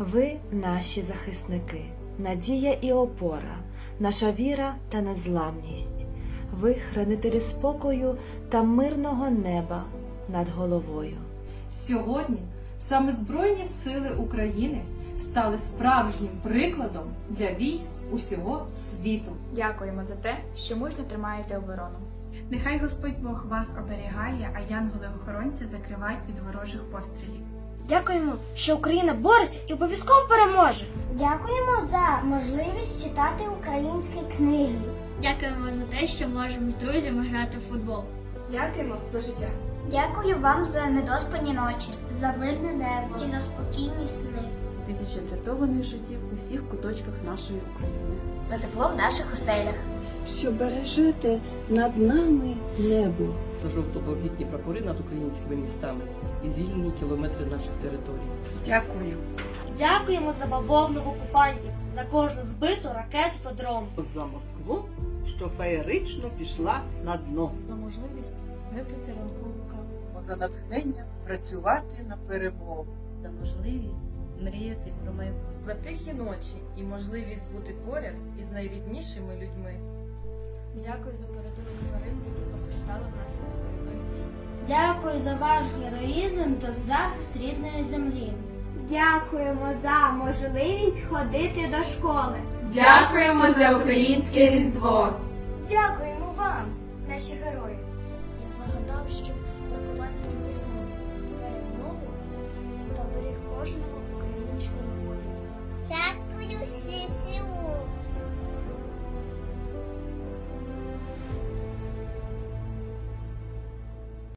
Ви наші захисники, надія і опора, наша віра та незламність. Ви хранителі спокою та мирного неба над головою. Сьогодні саме Збройні Сили України стали справжнім прикладом для військ усього світу. Дякуємо за те, що мужньо тримаєте оборону. Нехай Господь Бог вас оберігає, а янголи-охоронці закривають від ворожих пострілів. Дякуємо, що Україна бореться і обов'язково переможе. Дякуємо за можливість читати українські книги. Дякуємо за те, що можемо з друзями грати в футбол. Дякуємо за життя. Дякую вам за недоспані ночі, за мирне небо і за спокійні сни. тисячі врятованих життів у всіх куточках нашої України. За тепло в наших оселях. що бережете над нами небо. Та жовто-блакитні прапори над українськими містами і звільнені кілометри наших територій. Дякую. Дякуємо за бавовну окупантів, за кожну збиту ракету та дрон. За Москву, що феєрично пішла на дно. За можливість випити ранкову каву. за натхнення працювати на перемогу. За можливість мріяти про майбутнє. За тихі ночі і можливість бути поряд із найріднішими людьми. Дякую за порятунок тварин, які постраждали внаслідок бойових дій. Дякую за ваш героїзм та захист рідної землі. Дякуємо за можливість ходити до школи. Дякуємо за українське різдво. Дякуємо вам, наші герої. Я загадав, щоб